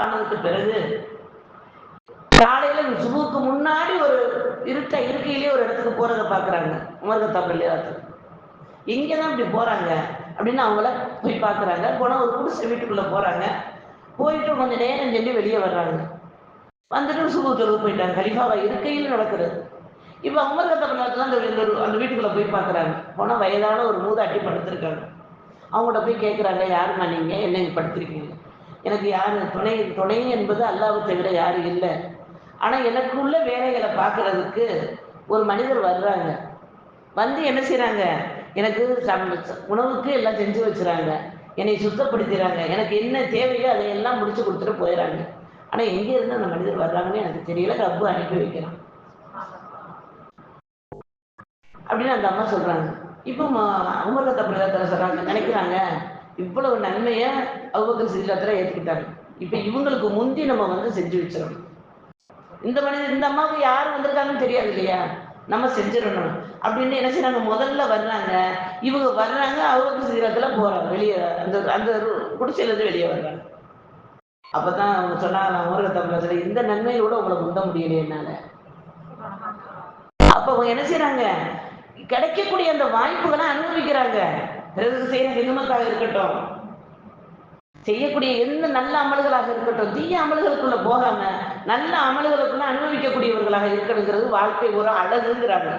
ஆனதுக்கு பிறகு காலையில சுபுக்கு முன்னாடி ஒரு இருட்ட இருக்கையிலேயே ஒரு இடத்துக்கு போறத பாக்குறாங்க உமர்கத்தா பள்ளியாரத்துக்கு இங்கதான் இப்படி போறாங்க அப்படின்னு அவங்கள போய் பாக்குறாங்க போனா ஒரு குடிசை வீட்டுக்குள்ள போறாங்க. போயிட்டு கொஞ்சம் நேரம் சொல்லி வெளியே வர்றாங்க. வந்துட்டு சுபு தொழுவு போயிட்டாங்க. கலிஃபாவா இருக்கையில் நடக்கிறது. இப்போ உமர் கத்தப்படலாம் அந்த அந்த வீட்டுக்குள்ள போய் பாக்குறாங்க போனா வயதான ஒரு மூதாட்டி படுத்திருக்காங்க. அவங்கள்ட்ட போய் கேட்குறாங்க யாருமா நீங்க? என்ன இங்க படுத்திருக்கீங்க? எனக்கு யார்? துணை துணை என்பது அல்லாவை தவிர யாரும் இல்லை. ஆனால் எனக்குள்ள வேலைகளை பார்க்கறதுக்கு ஒரு மனிதர் வர்றாங்க. வந்து என்ன செய்கிறாங்க எனக்கு உணவுக்கு எல்லாம் செஞ்சு வச்சுறாங்க. என்னை சுத்தப்படுத்துறாங்க. எனக்கு என்ன தேவையோ அதையெல்லாம் முடிச்சு கொடுத்துட்டு போயிடறாங்க ஆனால் எங்கே இருந்து அந்த மனிதர் வர்றாங்கன்னு எனக்கு தெரியல. ரப்பு அனுப்பி வைக்கிறான். அப்படின்னு அந்த அம்மா சொல்றாங்க. இப்போ உமர்கத்த பிரதத்தில் சொல்றாங்க நினைக்கிறாங்க. இவ்வளவு நன்மையை அவுபக்கர் சிதிலத்தில் ஏற்றுக்கிட்டாங்க இப்போ இவங்களுக்கு முந்தி நம்ம வந்து செஞ்சு வச்சிடணும் இந்த மனிதர் இந்த அம்மாவுக்கு யார் வந்திருக்காங்கன்னு தெரியாது இல்லையா? நம்ம செஞ்சிடணும். அப்படின்னு என்ன செய்யறாங்க முதல்ல வர்றாங்க. இவங்க வர்றாங்க அவருக்கு சிதிலத்தில் போறாங்க. வெளியே அந்த அந்த குடிசையிலேருந்து வெளியே வர்றாங்க. அப்பதான் அவங்க சொன்னாங்க உமர்கத்த தமிழத்துல இந்த நன்மையோட உங்களை முந்த முடியலையே என்னால. அப்ப அவங்க என்ன செய்யறாங்க கிடைக்கக்கூடிய அந்த வாய்ப்புகளை அனுபவிக்கிறாங்க. பிறருக்கு செய்யற ஹிதமத்தாக இருக்கட்டும். செய்யக்கூடிய எந்த நல்ல அமல்களாக இருக்கட்டும் தீய அமல்களுக்குள்ள போகாம நல்ல அமல்களுக்குள்ள அனுபவிக்கக்கூடியவர்களாக இருக்கணுங்கிறது வாழ்க்கை ஒரு அழகுங்கிறாங்க.